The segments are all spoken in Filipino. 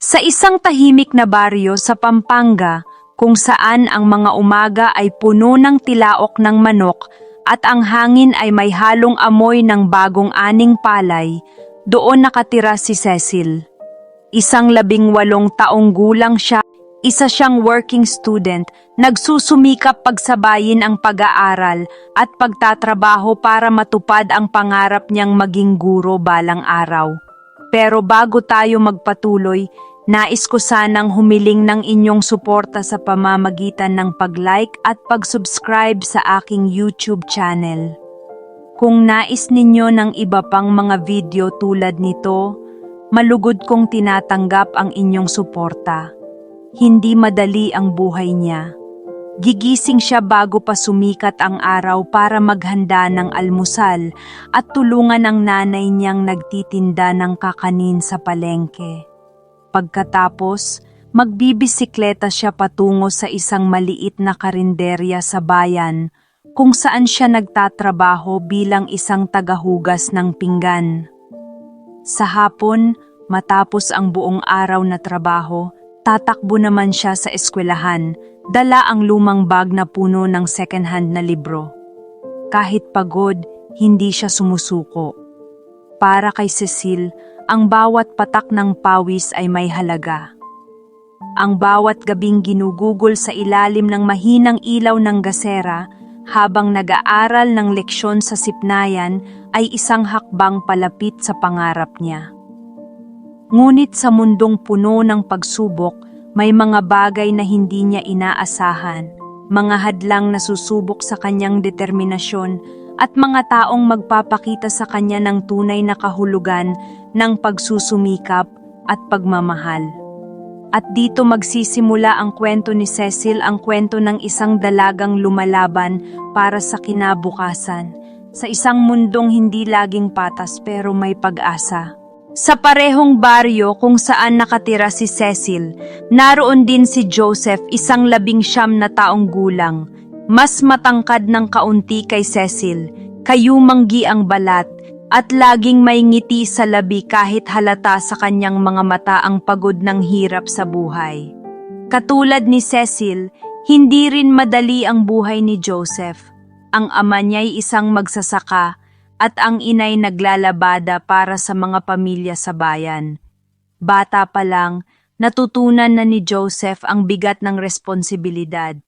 Sa isang tahimik na baryo sa Pampanga, kung saan ang mga umaga ay puno ng tilaok ng manok at ang hangin ay may halong amoy ng bagong aning palay, doon nakatira si Cecil. Isang labing walong taong gulang siya, isa siyang working student, nagsusumikap pagsabayin ang pag-aaral at pagtatrabaho para matupad ang pangarap niyang maging guro balang araw. Pero bago tayo magpatuloy, nais ko sanang humiling ng inyong suporta sa pamamagitan ng pag-like at pag-subscribe sa aking YouTube channel. Kung nais ninyo ng iba pang mga video tulad nito, malugod kong tinatanggap ang inyong suporta. Hindi madali ang buhay niya. Gigising siya bago pa sumikat ang araw para maghanda ng almusal at tulungan ang nanay niyang nagtitinda ng kakanin sa palengke. Pagkatapos, magbibisikleta siya patungo sa isang maliit na karinderya sa bayan kung saan siya nagtatrabaho bilang isang tagahugas ng pinggan. Sa hapon, matapos ang buong araw na trabaho, tatakbo naman siya sa eskwelahan, dala ang lumang bag na puno ng second-hand na libro. Kahit pagod, hindi siya sumusuko. Para kay Cecil, ang bawat patak ng pawis ay may halaga. Ang bawat gabing ginugugol sa ilalim ng mahinang ilaw ng gasera habang nag-aaral ng leksyon sa sipnayan ay isang hakbang palapit sa pangarap niya. Ngunit sa mundong puno ng pagsubok, may mga bagay na hindi niya inaasahan, mga hadlang na susubok sa kanyang determinasyon at mga taong magpapakita sa kanya ng tunay na kahulugan ng pagsusumikap at pagmamahal. At dito magsisimula ang kwento ni Cecil, ang kwento ng isang dalagang lumalaban para sa kinabukasan, sa isang mundong hindi laging patas pero may pag-asa. Sa parehong baryo kung saan nakatira si Cecil, naroon din si Joseph, isang labing siyam na taong gulang. Mas matangkad ng kaunti kay Cecil, kayumanggi ang balat, at laging may ngiti sa labi kahit halata sa kanyang mga mata ang pagod ng hirap sa buhay. Katulad ni Cecil, hindi rin madali ang buhay ni Joseph. Ang ama niya'y isang magsasaka at ang inay naglalabada para sa mga pamilya sa bayan. Bata pa lang, natutunan na ni Joseph ang bigat ng responsibilidad.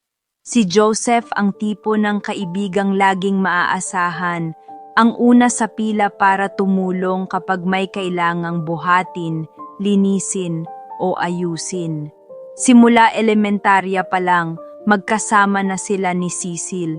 Si Joseph ang tipo ng kaibigang laging maaasahan, ang una sa pila para tumulong kapag may kailangang buhatin, linisin o ayusin. Simula elementarya pa lang, magkasama na sila ni Cecil.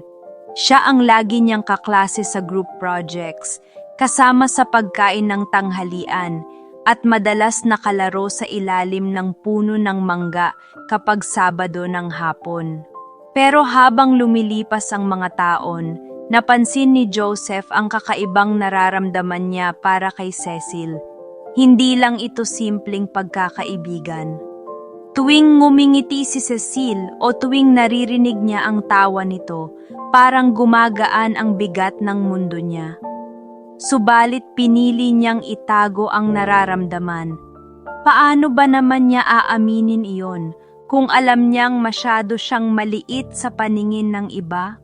Siya ang lagi niyang kaklase sa group projects, kasama sa pagkain ng tanghalian, at madalas nakalaro sa ilalim ng puno ng mangga kapag Sabado ng hapon. Pero habang lumilipas ang mga taon, napansin ni Joseph ang kakaibang nararamdaman niya para kay Cecil. Hindi lang ito simpleng pagkakaibigan. Tuwing ngumingiti si Cecil o tuwing naririnig niya ang tawa nito, parang gumagaan ang bigat ng mundo niya. Subalit pinili niyang itago ang nararamdaman. Paano ba naman niya aaminin iyon kung alam niyang masyado siyang maliit sa paningin ng iba?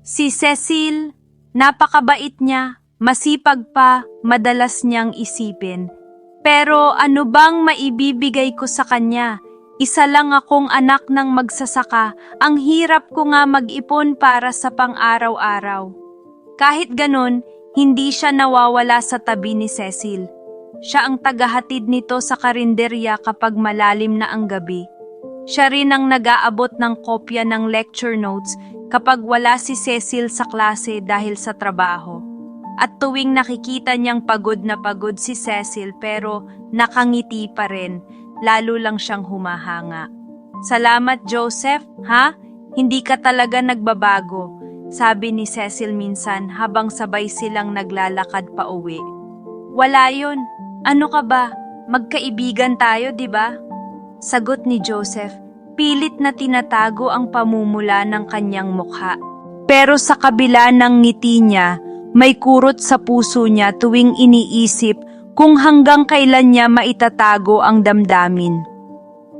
Si Cecil, napakabait niya, masipag pa, madalas niyang isipin. Pero ano bang maibibigay ko sa kanya? Isa lang akong anak ng magsasaka, ang hirap ko nga mag-ipon para sa pang-araw-araw. Kahit ganun, hindi siya nawawala sa tabi ni Cecil. Siya ang tagahatid nito sa karinderya kapag malalim na ang gabi. Siya rin ang nag-aabot ng kopya ng lecture notes kapag wala si Cecil sa klase dahil sa trabaho. At tuwing nakikita niyang pagod na pagod si Cecil pero nakangiti pa rin, lalo lang siyang humahanga. Salamat Joseph, ha? Hindi ka talaga nagbabago, sabi ni Cecil minsan habang sabay silang naglalakad pa uwi. Wala yun. Ano ka ba? Magkaibigan tayo, di ba? Sagot ni Joseph, pilit na tinatago ang pamumula ng kanyang mukha. Pero sa kabila ng ngiti niya, may kurot sa puso niya tuwing iniisip kung hanggang kailan niya maitatago ang damdamin.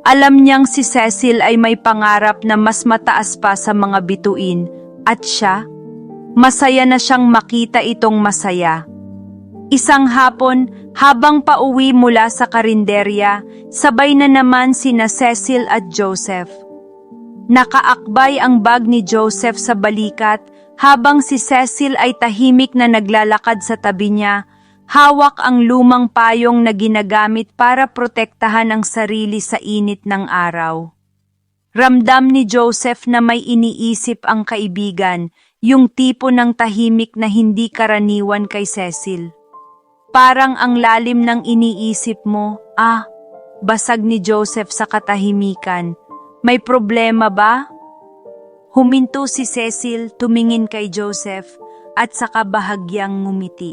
Alam niyang si Cecil ay may pangarap na mas mataas pa sa mga bituin at siya, masaya na siyang makita itong masaya. Isang hapon, habang pauwi mula sa karinderya, sabay na naman sina Cecil at Joseph. Nakaakbay ang bag ni Joseph sa balikat habang si Cecil ay tahimik na naglalakad sa tabi niya, hawak ang lumang payong na ginagamit para protektahan ang sarili sa init ng araw. Ramdam ni Joseph na may iniisip ang kaibigan, yung tipo ng tahimik na hindi karaniwan kay Cecil. Parang ang lalim ng iniisip mo, ah, basag ni Joseph sa katahimikan. May problema ba? Huminto si Cecil, tumingin kay Joseph at saka bahagyang ngumiti.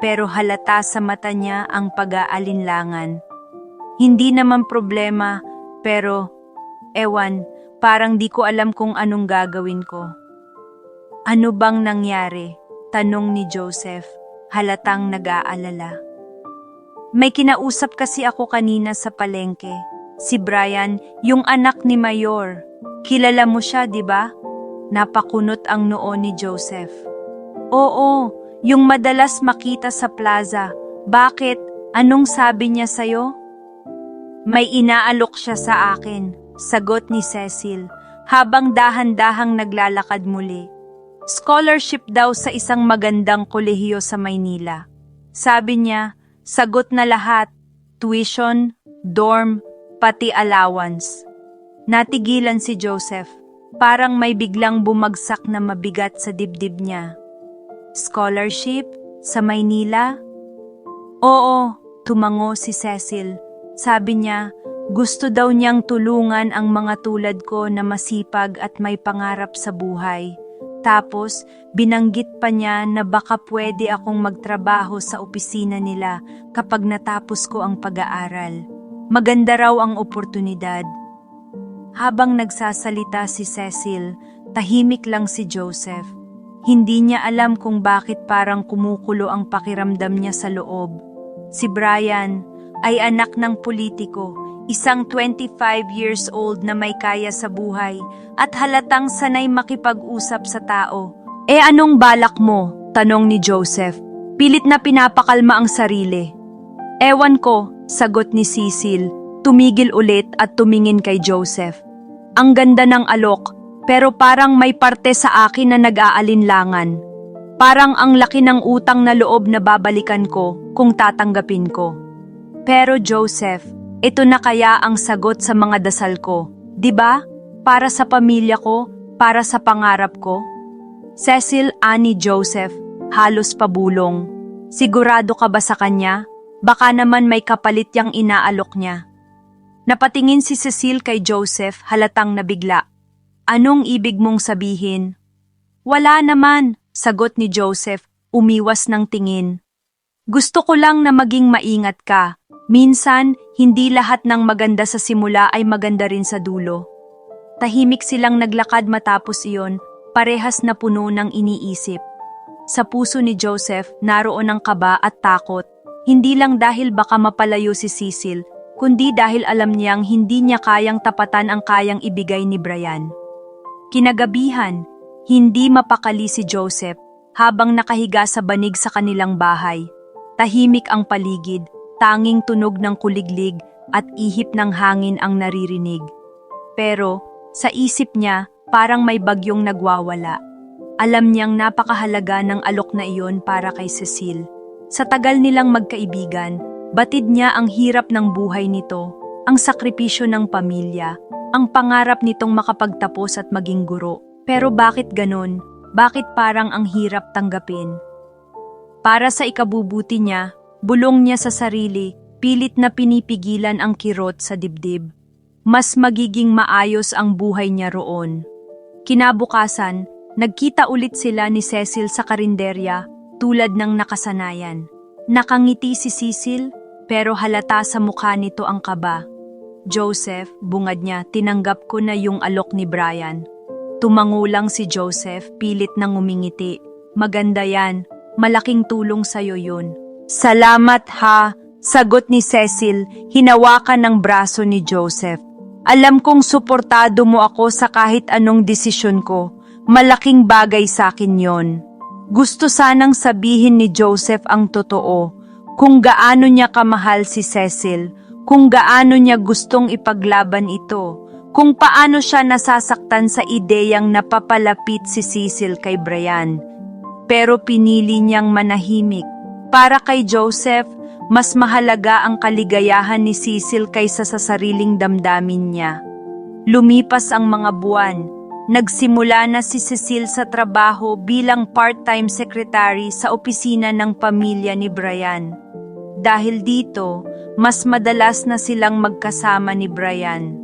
Pero halata sa mata niya ang pag-aalinlangan. Hindi naman problema, pero ewan, parang di ko alam kung anong gagawin ko. Ano bang nangyari? Tanong ni Joseph, halatang nag-aalala. May kinausap kasi ako kanina sa palengke. Si Brian, yung anak ni Mayor. Kilala mo siya, di ba? Napakunot ang noo ni Joseph. Oo, yung madalas makita sa plaza. Bakit? Anong sabi niya sa'yo? May inaalok siya sa akin, sagot ni Cecil, habang dahan-dahang naglalakad muli. Scholarship daw sa isang magandang kolehiyo sa Maynila. Sabi niya, sagot na lahat, tuition, dorm, pati allowance. Natigilan si Joseph, parang may biglang bumagsak na mabigat sa dibdib niya. Scholarship? Sa Maynila? Oo, tumango si Cecil. Sabi niya, gusto daw niyang tulungan ang mga tulad ko na masipag at may pangarap sa buhay. Tapos, binanggit pa niya na baka pwede akong magtrabaho sa opisina nila kapag natapos ko ang pag-aaral. Maganda raw ang oportunidad. Habang nagsasalita si Cecil, tahimik lang si Joseph. Hindi niya alam kung bakit parang kumukulo ang pakiramdam niya sa loob. Si Brian ay anak ng politiko, isang 25 years old na may kaya sa buhay at halatang sanay makipag-usap sa tao. E anong balak mo? Tanong ni Joseph. Pilit na pinapakalma ang sarili. Ewan ko, sagot ni Cecil. Tumigil ulit at tumingin kay Joseph. Ang ganda ng alok, pero parang may parte sa akin na nag-aalinlangan. Parang ang laki ng utang na loob na babalikan ko kung tatanggapin ko. Pero Joseph, ito na kaya ang sagot sa mga dasal ko, 'di ba? Para sa pamilya ko, para sa pangarap ko. Cecil ani Joseph, halos pabulong. Sigurado ka ba sa kanya? Baka naman may kapalit yang inaalok niya. Napatingin si Cecil kay Joseph halatang nabigla. Anong ibig mong sabihin? Wala naman, sagot ni Joseph, umiwas ng tingin. Gusto ko lang na maging maingat ka. Minsan, hindi lahat ng maganda sa simula ay maganda rin sa dulo. Tahimik silang naglakad matapos iyon, parehas na puno ng iniisip. Sa puso ni Joseph, naroon ang kaba at takot. Hindi lang dahil baka mapalayo si Cecil, kundi dahil alam niyang hindi niya kayang tapatan ang kayang ibigay ni Brian. Kinagabihan, hindi mapakali si Joseph habang nakahiga sa banig sa kanilang bahay. Tahimik ang paligid, tanging tunog ng kuliglig at ihip ng hangin ang naririnig. Pero sa isip niya, parang may bagyong nagwawala. Alam niyang napakahalaga ng alok na iyon para kay Cecil. Sa tagal nilang magkaibigan, batid niya ang hirap ng buhay nito, ang sakripisyo ng pamilya, ang pangarap nitong makapagtapos at maging guro. Pero bakit ganon? Bakit parang ang hirap tanggapin? Para sa ikabubuti niya, bulong niya sa sarili, pilit na pinipigilan ang kirot sa dibdib. Mas magiging maayos ang buhay niya roon. Kinabukasan, nagkita ulit sila ni Cecil sa karinderya tulad ng nakasanayan. Nakangiti si Cecil pero halata sa mukha nito ang kaba. Joseph, bungad niya, tinanggap ko na yung alok ni Brian. Tumango lang si Joseph, pilit nang umingiti. Maganda yan, malaking tulong sa'yo yun. Salamat ha, sagot ni Cecil, hinawakan ng braso ni Joseph. Alam kong suportado mo ako sa kahit anong desisyon ko. Malaking bagay sa akin yon. Gusto sanang sabihin ni Joseph ang totoo, kung gaano niya kamahal si Cecil, kung gaano niya gustong ipaglaban ito, kung paano siya nasasaktan sa ideyang napapalapit si Cecil kay Brian. Pero pinili niyang manahimik. Para kay Joseph, mas mahalaga ang kaligayahan ni Cecil kaysa sa sariling damdamin niya. Lumipas ang mga buwan. Nagsimula na si Cecil sa trabaho bilang part-time secretary sa opisina ng pamilya ni Brian. Dahil dito, mas madalas na silang magkasama ni Brian.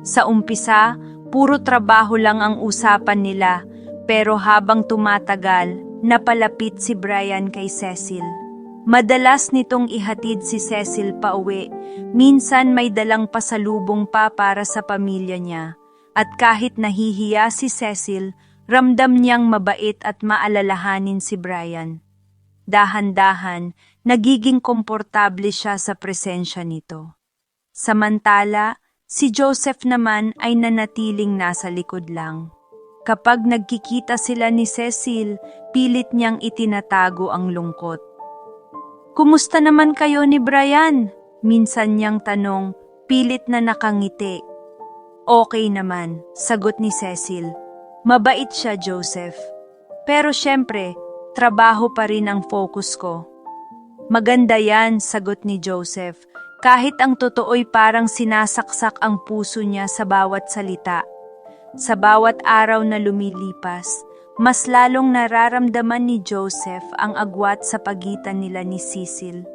Sa umpisa, puro trabaho lang ang usapan nila, pero habang tumatagal, napalapit si Brian kay Cecil. Madalas nitong ihatid si Cecil pa uwi, minsan may dalang pasalubong pa para sa pamilya niya. At kahit nahihiya si Cecil, ramdam niyang mabait at maalalahanin si Brian. Dahan-dahan, nagiging komportable siya sa presensya nito. Samantala, si Joseph naman ay nanatiling nasa likod lang. Kapag nagkikita sila ni Cecil, pilit niyang itinatago ang lungkot. Kumusta naman kayo ni Brian? Minsan niyang tanong, pilit na nakangiti. Okay naman, sagot ni Cecil. Mabait siya, Joseph. Pero syempre, trabaho pa rin ang focus ko. Maganda yan, sagot ni Joseph, kahit ang totoo'y parang sinasaksak ang puso niya sa bawat salita. Sa bawat araw na lumilipas, mas lalong nararamdaman ni Joseph ang agwat sa pagitan nila ni Cecil.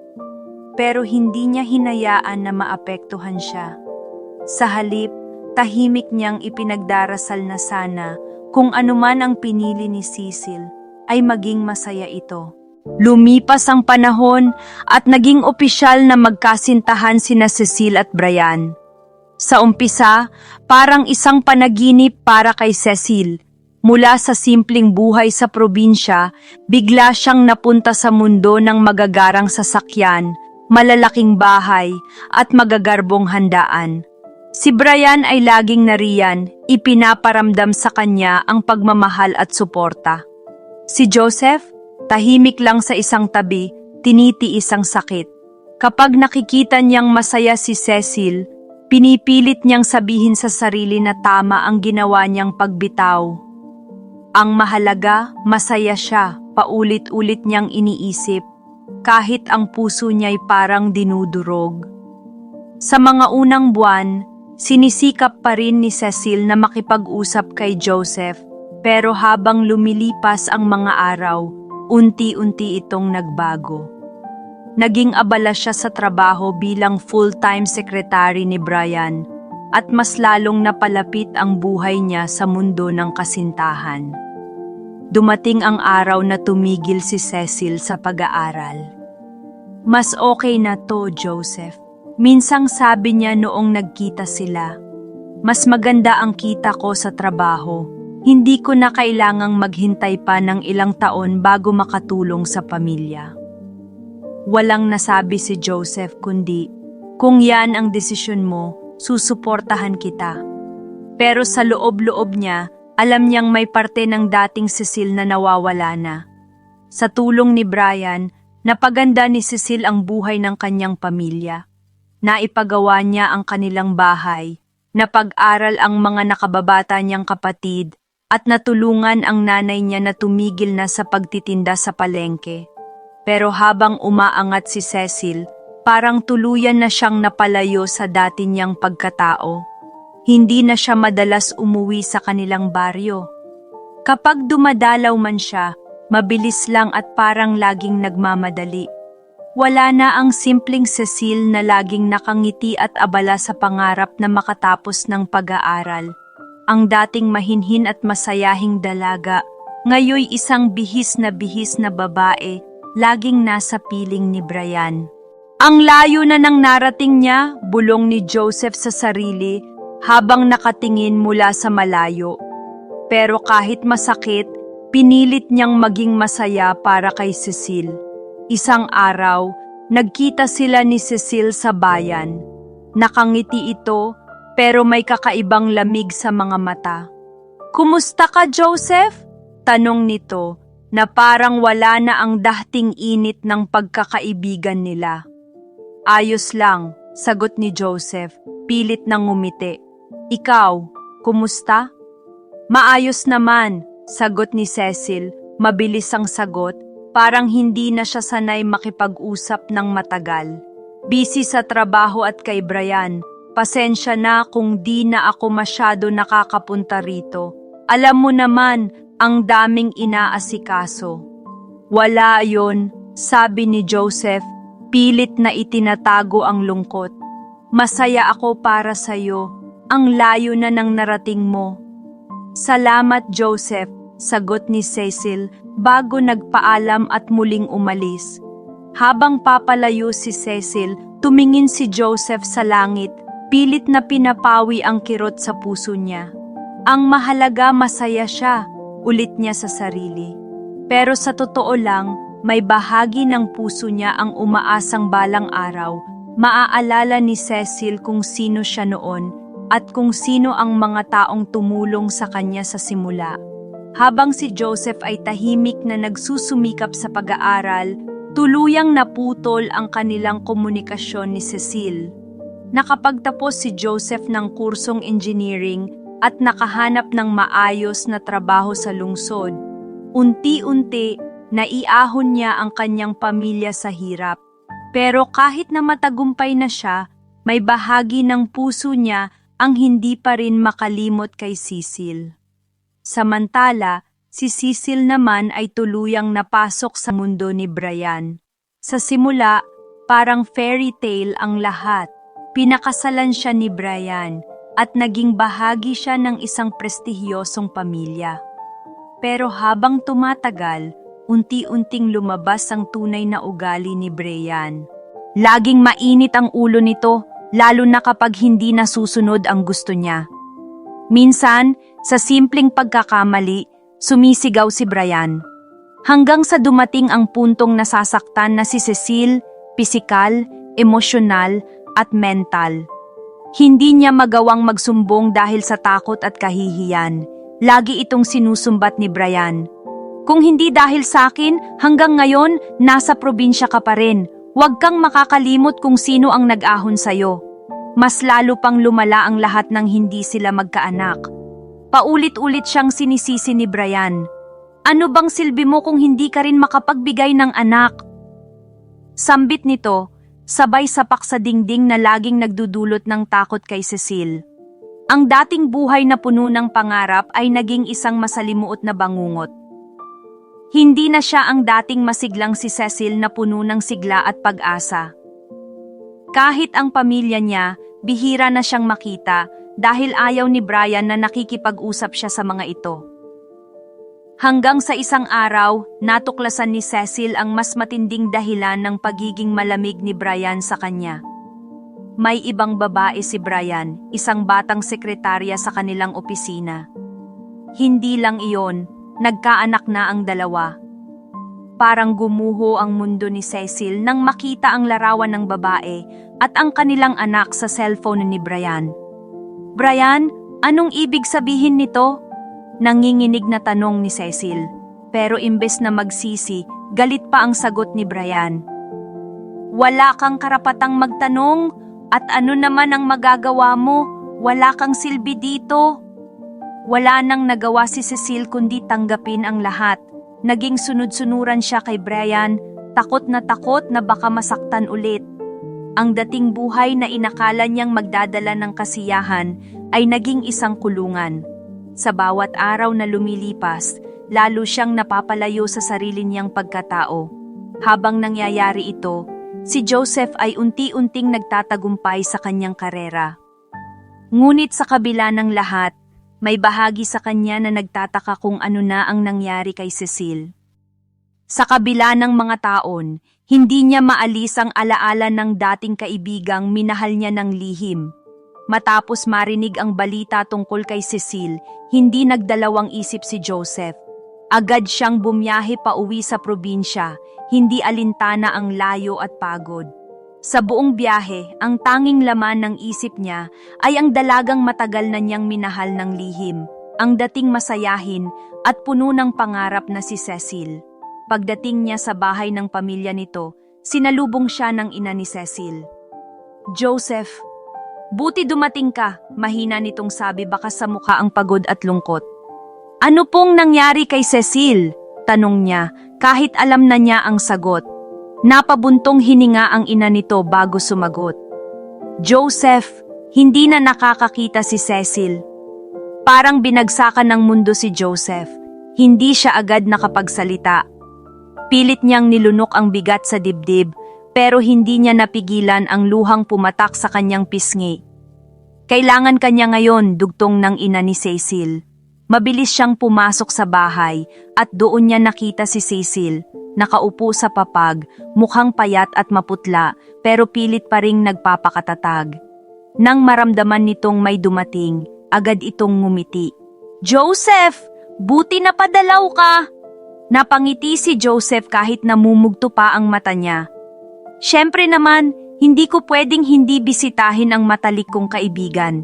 Pero hindi niya hinayaan na maapektuhan siya. Sa halip, tahimik niyang ipinagdarasal na sana kung anuman ang pinili ni Cecil ay maging masaya ito. Lumipas ang panahon at naging opisyal na magkasintahan sina Cecil at Brian. Sa umpisa, parang isang panaginip para kay Cecil. Mula sa simpleng buhay sa probinsya, bigla siyang napunta sa mundo ng magagarang sasakyan, malalaking bahay, at magagarbong handaan. Si Brian ay laging nariyan, ipinaparamdam sa kanya ang pagmamahal at suporta. Si Joseph, tahimik lang sa isang tabi, tinitiis ang sakit. Kapag nakikita niyang masaya si Cecil, pinipilit niyang sabihin sa sarili na tama ang ginawa niyang pagbitaw. Ang mahalaga, masaya siya, paulit-ulit niyang iniisip, kahit ang puso niya'y parang dinudurog. Sa mga unang buwan, Sinisikap pa rin ni Cecil na makipag-usap kay Joseph, pero habang lumilipas ang mga araw, unti-unti itong nagbago. Naging abala siya sa trabaho bilang full-time secretary ni Brian at mas lalong napalapit ang buhay niya sa mundo ng kasintahan. Dumating ang araw na tumigil si Cecil sa pag-aaral. Mas okay na to, Joseph. Minsang sabi niya noong nagkita sila, mas maganda ang kita ko sa trabaho. Hindi ko na kailangang maghintay pa ng ilang taon bago makatulong sa pamilya. Walang nasabi si Joseph kundi, kung yan ang desisyon mo, susuportahan kita. Pero sa loob-loob niya, alam niyang may parte ng dating Cecil na nawawala na. Sa tulong ni Brian, napaganda ni Cecil ang buhay ng kanyang pamilya naipagawa niya ang kanilang bahay, napag-aral ang mga nakababata niyang kapatid, at natulungan ang nanay niya na tumigil na sa pagtitinda sa palengke. Pero habang umaangat si Cecil, parang tuluyan na siyang napalayo sa dati niyang pagkatao. Hindi na siya madalas umuwi sa kanilang baryo. Kapag dumadalaw man siya, mabilis lang at parang laging nagmamadali. Wala na ang simpleng Cecil na laging nakangiti at abala sa pangarap na makatapos ng pag-aaral. Ang dating mahinhin at masayahing dalaga, ngayoy isang bihis na bihis na babae, laging nasa piling ni Brian. Ang layo na nang narating niya, bulong ni Joseph sa sarili habang nakatingin mula sa malayo. Pero kahit masakit, pinilit niyang maging masaya para kay Cecil. Isang araw, nagkita sila ni Cecil sa bayan. Nakangiti ito, pero may kakaibang lamig sa mga mata. Kumusta ka, Joseph? Tanong nito, na parang wala na ang dahting init ng pagkakaibigan nila. Ayos lang, sagot ni Joseph, pilit nang ngumiti. Ikaw, kumusta? Maayos naman, sagot ni Cecil, mabilis ang sagot, parang hindi na siya sanay makipag-usap ng matagal. Busy sa trabaho at kay Brian, pasensya na kung di na ako masyado nakakapunta rito. Alam mo naman, ang daming inaasikaso. Wala yon, sabi ni Joseph, pilit na itinatago ang lungkot. Masaya ako para sa'yo, ang layo na ng narating mo. Salamat Joseph, sagot ni Cecil bago nagpaalam at muling umalis. Habang papalayo si Cecil, tumingin si Joseph sa langit, pilit na pinapawi ang kirot sa puso niya. Ang mahalaga masaya siya, ulit niya sa sarili. Pero sa totoo lang, may bahagi ng puso niya ang umaasang balang araw. Maaalala ni Cecil kung sino siya noon at kung sino ang mga taong tumulong sa kanya sa simula. Habang si Joseph ay tahimik na nagsusumikap sa pag-aaral, tuluyang naputol ang kanilang komunikasyon ni Cecil. Nakapagtapos si Joseph ng kursong engineering at nakahanap ng maayos na trabaho sa lungsod. Unti-unti, naiahon niya ang kanyang pamilya sa hirap. Pero kahit na matagumpay na siya, may bahagi ng puso niya ang hindi pa rin makalimot kay Cecil. Samantala, si Cecil naman ay tuluyang napasok sa mundo ni Brian. Sa simula, parang fairy tale ang lahat. Pinakasalan siya ni Brian at naging bahagi siya ng isang prestihiyosong pamilya. Pero habang tumatagal, unti-unting lumabas ang tunay na ugali ni Brian. Laging mainit ang ulo nito, lalo na kapag hindi nasusunod ang gusto niya. Minsan, sa simpleng pagkakamali, sumisigaw si Brian. Hanggang sa dumating ang puntong nasasaktan na si Cecil, pisikal, emosyonal, at mental. Hindi niya magawang magsumbong dahil sa takot at kahihiyan. Lagi itong sinusumbat ni Brian. Kung hindi dahil sa akin, hanggang ngayon, nasa probinsya ka pa rin. Huwag kang makakalimot kung sino ang nag-ahon sa'yo. Mas lalo pang lumala ang lahat ng hindi sila magkaanak. Paulit-ulit siyang sinisisi ni Brian. Ano bang silbi mo kung hindi ka rin makapagbigay ng anak? Sambit nito, sabay sapak sa dingding na laging nagdudulot ng takot kay Cecil. Ang dating buhay na puno ng pangarap ay naging isang masalimuot na bangungot. Hindi na siya ang dating masiglang si Cecil na puno ng sigla at pag-asa. Kahit ang pamilya niya, bihira na siyang makita dahil ayaw ni Brian na nakikipag-usap siya sa mga ito. Hanggang sa isang araw, natuklasan ni Cecil ang mas matinding dahilan ng pagiging malamig ni Brian sa kanya. May ibang babae si Brian, isang batang sekretarya sa kanilang opisina. Hindi lang iyon, nagkaanak na ang dalawa. Parang gumuho ang mundo ni Cecil nang makita ang larawan ng babae at ang kanilang anak sa cellphone ni Brian. Brian, anong ibig sabihin nito? Nanginginig na tanong ni Cecil. Pero imbes na magsisi, galit pa ang sagot ni Brian. Wala kang karapatang magtanong at ano naman ang magagawa mo? Wala kang silbi dito. Wala nang nagawa si Cecil kundi tanggapin ang lahat. Naging sunod-sunuran siya kay Brian, takot na takot na baka masaktan ulit. Ang dating buhay na inakala niyang magdadala ng kasiyahan ay naging isang kulungan. Sa bawat araw na lumilipas, lalo siyang napapalayo sa sarili niyang pagkatao. Habang nangyayari ito, si Joseph ay unti-unting nagtatagumpay sa kanyang karera. Ngunit sa kabila ng lahat, may bahagi sa kanya na nagtataka kung ano na ang nangyari kay Cecil. Sa kabila ng mga taon, hindi niya maalis ang alaala ng dating kaibigang minahal niya ng lihim. Matapos marinig ang balita tungkol kay Cecil, hindi nagdalawang isip si Joseph. Agad siyang bumiyahe pa uwi sa probinsya, hindi alintana ang layo at pagod. Sa buong biyahe, ang tanging laman ng isip niya ay ang dalagang matagal na niyang minahal ng lihim, ang dating masayahin at puno ng pangarap na si Cecil. Pagdating niya sa bahay ng pamilya nito, sinalubong siya ng ina ni Cecil. Joseph, buti dumating ka, mahina nitong sabi baka sa mukha ang pagod at lungkot. Ano pong nangyari kay Cecil? Tanong niya, kahit alam na niya ang sagot. Napabuntong hininga ang ina nito bago sumagot. Joseph, hindi na nakakakita si Cecil. Parang binagsakan ng mundo si Joseph. Hindi siya agad nakapagsalita. Pilit niyang nilunok ang bigat sa dibdib, pero hindi niya napigilan ang luhang pumatak sa kanyang pisngi. Kailangan kanya ngayon, dugtong ng ina ni Cecil. Mabilis siyang pumasok sa bahay at doon niya nakita si Cecil, nakaupo sa papag, mukhang payat at maputla pero pilit pa ring nagpapakatatag. Nang maramdaman nitong may dumating, agad itong ngumiti. Joseph! Buti na padalaw ka! Napangiti si Joseph kahit namumugto pa ang mata niya. Siyempre naman, hindi ko pwedeng hindi bisitahin ang matalik kong kaibigan.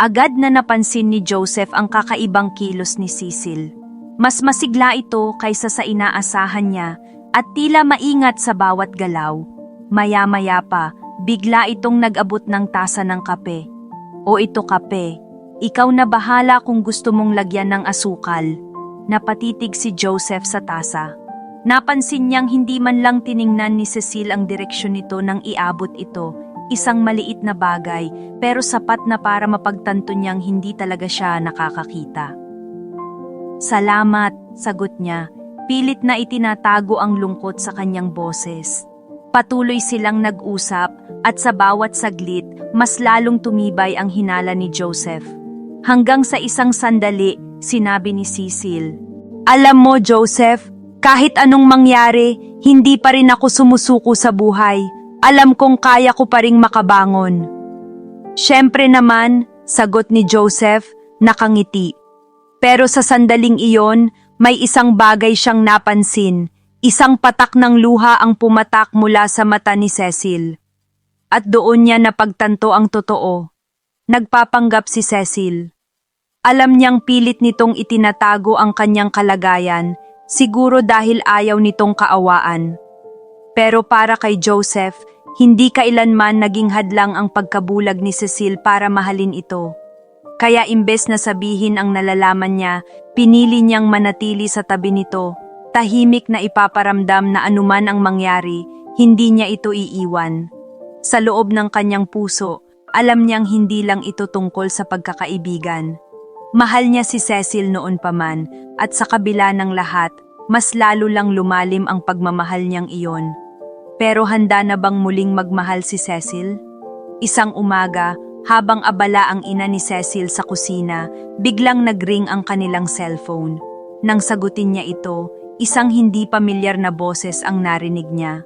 Agad na napansin ni Joseph ang kakaibang kilos ni Cecil. Mas masigla ito kaysa sa inaasahan niya at tila maingat sa bawat galaw. Maya-maya pa, bigla itong nag-abot ng tasa ng kape. O ito kape, ikaw na bahala kung gusto mong lagyan ng asukal. Napatitig si Joseph sa tasa. Napansin niyang hindi man lang tiningnan ni Cecil ang direksyon nito nang iabot ito, isang maliit na bagay pero sapat na para mapagtanto niyang hindi talaga siya nakakakita. Salamat, sagot niya. Pilit na itinatago ang lungkot sa kanyang boses. Patuloy silang nag-usap at sa bawat saglit, mas lalong tumibay ang hinala ni Joseph. Hanggang sa isang sandali, sinabi ni Cecil, Alam mo, Joseph, kahit anong mangyari, hindi pa rin ako sumusuko sa buhay. Alam kong kaya ko pa ring makabangon. Siyempre naman, sagot ni Joseph, nakangiti. Pero sa sandaling iyon, may isang bagay siyang napansin. Isang patak ng luha ang pumatak mula sa mata ni Cecil. At doon niya napagtanto ang totoo. Nagpapanggap si Cecil. Alam niyang pilit nitong itinatago ang kanyang kalagayan, siguro dahil ayaw nitong kaawaan. Pero para kay Joseph, hindi kailanman naging hadlang ang pagkabulag ni Cecil para mahalin ito. Kaya imbes na sabihin ang nalalaman niya, pinili niyang manatili sa tabi nito, tahimik na ipaparamdam na anuman ang mangyari, hindi niya ito iiwan. Sa loob ng kanyang puso, alam niyang hindi lang ito tungkol sa pagkakaibigan. Mahal niya si Cecil noon pa man, at sa kabila ng lahat, mas lalo lang lumalim ang pagmamahal niyang iyon. Pero handa na bang muling magmahal si Cecil? Isang umaga, habang abala ang ina ni Cecil sa kusina, biglang nagring ang kanilang cellphone. Nang sagutin niya ito, isang hindi pamilyar na boses ang narinig niya.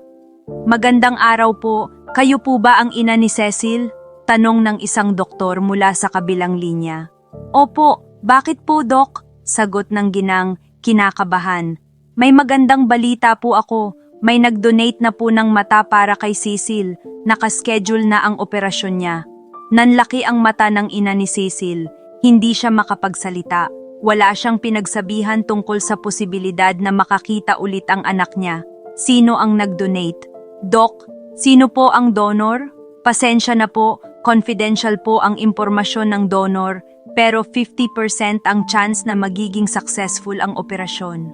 Magandang araw po, kayo po ba ang ina ni Cecil? Tanong ng isang doktor mula sa kabilang linya. Opo, bakit po dok? Sagot ng ginang, kinakabahan. May magandang balita po ako. May nag-donate na po ng mata para kay Cecil. Nakaschedule na ang operasyon niya. Nanlaki ang mata ng ina ni Cecil. Hindi siya makapagsalita. Wala siyang pinagsabihan tungkol sa posibilidad na makakita ulit ang anak niya. Sino ang nag-donate? Doc, sino po ang donor? Pasensya na po, confidential po ang impormasyon ng donor, pero 50% ang chance na magiging successful ang operasyon.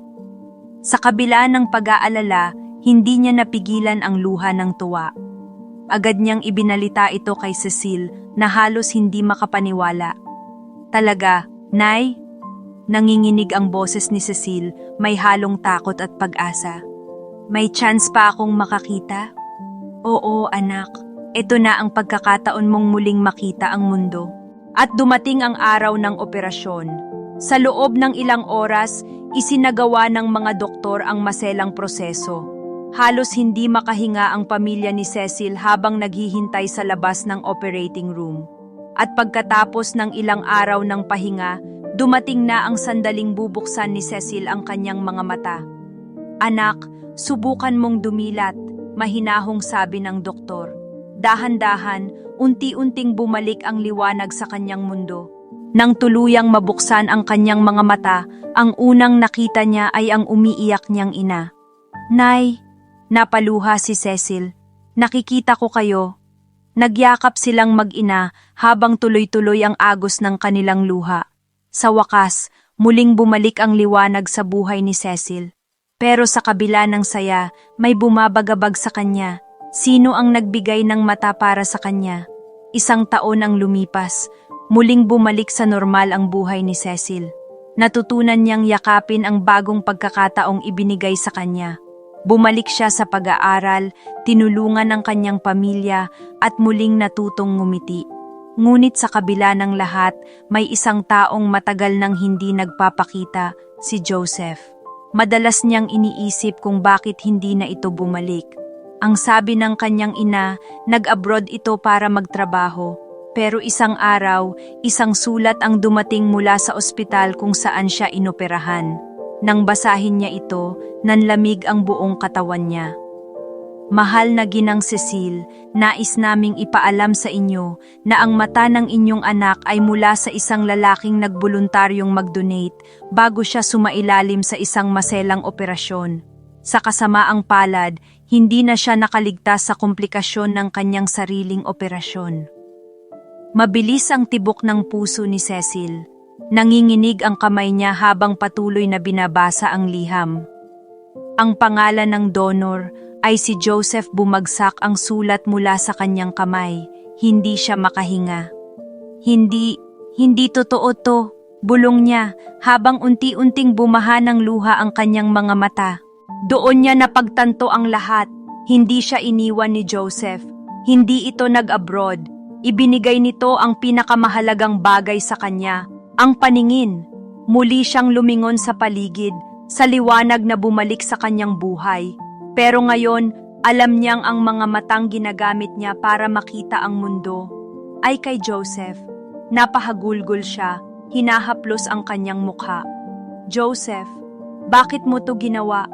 Sa kabila ng pag-aalala, hindi niya napigilan ang luha ng tuwa. Agad niyang ibinalita ito kay Cecil na halos hindi makapaniwala. Talaga, Nay? Nanginginig ang boses ni Cecil, may halong takot at pag-asa. May chance pa akong makakita? Oo, anak. Ito na ang pagkakataon mong muling makita ang mundo. At dumating ang araw ng operasyon. Sa loob ng ilang oras, isinagawa ng mga doktor ang maselang proseso. Halos hindi makahinga ang pamilya ni Cecil habang naghihintay sa labas ng operating room. At pagkatapos ng ilang araw ng pahinga, dumating na ang sandaling bubuksan ni Cecil ang kanyang mga mata. Anak, subukan mong dumilat, mahinahong sabi ng doktor. Dahan-dahan, unti-unting bumalik ang liwanag sa kanyang mundo. Nang tuluyang mabuksan ang kanyang mga mata, ang unang nakita niya ay ang umiiyak niyang ina. Nay, napaluha si Cecil. Nakikita ko kayo. Nagyakap silang mag-ina habang tuloy-tuloy ang agos ng kanilang luha. Sa wakas, muling bumalik ang liwanag sa buhay ni Cecil. Pero sa kabila ng saya, may bumabagabag sa kanya. Sino ang nagbigay ng mata para sa kanya? Isang taon ang lumipas. Muling bumalik sa normal ang buhay ni Cecil. Natutunan niyang yakapin ang bagong pagkakataong ibinigay sa kanya. Bumalik siya sa pag-aaral, tinulungan ang kanyang pamilya at muling natutong ngumiti. Ngunit sa kabila ng lahat, may isang taong matagal nang hindi nagpapakita, si Joseph. Madalas niyang iniisip kung bakit hindi na ito bumalik. Ang sabi ng kanyang ina, nag-abroad ito para magtrabaho. Pero isang araw, isang sulat ang dumating mula sa ospital kung saan siya inoperahan. Nang basahin niya ito, nanlamig ang buong katawan niya. Mahal na ginang Cecil, nais naming ipaalam sa inyo na ang mata ng inyong anak ay mula sa isang lalaking nagboluntaryong mag-donate bago siya sumailalim sa isang maselang operasyon. Sa kasamaang palad, hindi na siya nakaligtas sa komplikasyon ng kanyang sariling operasyon. Mabilis ang tibok ng puso ni Cecil. Nanginginig ang kamay niya habang patuloy na binabasa ang liham. Ang pangalan ng donor ay si Joseph bumagsak ang sulat mula sa kanyang kamay. Hindi siya makahinga. Hindi, hindi totoo to. Bulong niya habang unti-unting bumaha ng luha ang kanyang mga mata. Doon niya napagtanto ang lahat. Hindi siya iniwan ni Joseph. Hindi ito nag-abroad. Ibinigay nito ang pinakamahalagang bagay sa kanya, ang paningin. Muli siyang lumingon sa paligid, sa liwanag na bumalik sa kanyang buhay. Pero ngayon, alam niyang ang mga matang ginagamit niya para makita ang mundo ay kay Joseph. Napahagulgol siya, hinahaplos ang kanyang mukha. Joseph, bakit mo to ginawa?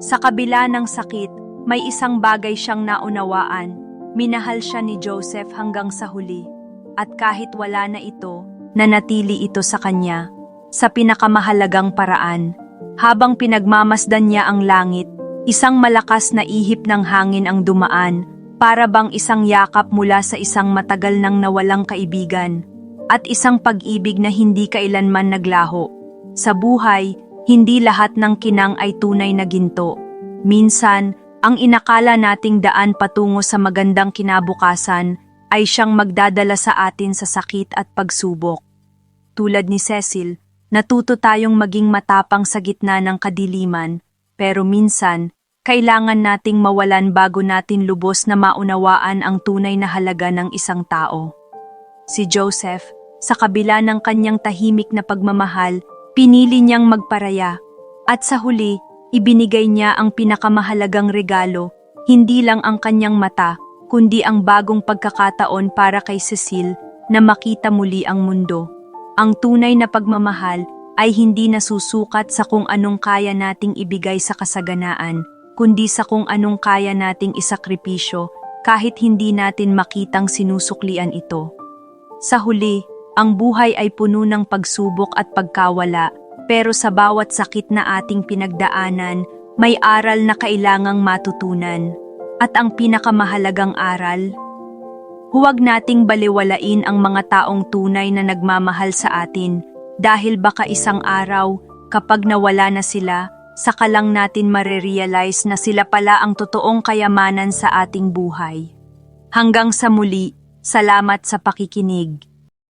Sa kabila ng sakit, may isang bagay siyang naunawaan. Minahal siya ni Joseph hanggang sa huli. At kahit wala na ito, nanatili ito sa kanya. Sa pinakamahalagang paraan, habang pinagmamasdan niya ang langit, isang malakas na ihip ng hangin ang dumaan, para bang isang yakap mula sa isang matagal nang nawalang kaibigan, at isang pag-ibig na hindi kailanman naglaho. Sa buhay, hindi lahat ng kinang ay tunay na ginto. Minsan, ang inakala nating daan patungo sa magandang kinabukasan ay siyang magdadala sa atin sa sakit at pagsubok. Tulad ni Cecil, natuto tayong maging matapang sa gitna ng kadiliman, pero minsan, kailangan nating mawalan bago natin lubos na maunawaan ang tunay na halaga ng isang tao. Si Joseph, sa kabila ng kanyang tahimik na pagmamahal, pinili niyang magparaya. At sa huli, ibinigay niya ang pinakamahalagang regalo, hindi lang ang kanyang mata, kundi ang bagong pagkakataon para kay Cecil na makita muli ang mundo. Ang tunay na pagmamahal ay hindi nasusukat sa kung anong kaya nating ibigay sa kasaganaan, kundi sa kung anong kaya nating isakripisyo kahit hindi natin makitang sinusuklian ito. Sa huli, ang buhay ay puno ng pagsubok at pagkawala, pero sa bawat sakit na ating pinagdaanan, may aral na kailangang matutunan. At ang pinakamahalagang aral, huwag nating baliwalain ang mga taong tunay na nagmamahal sa atin dahil baka isang araw, kapag nawala na sila, saka lang natin marerealize na sila pala ang totoong kayamanan sa ating buhay. Hanggang sa muli, salamat sa pakikinig.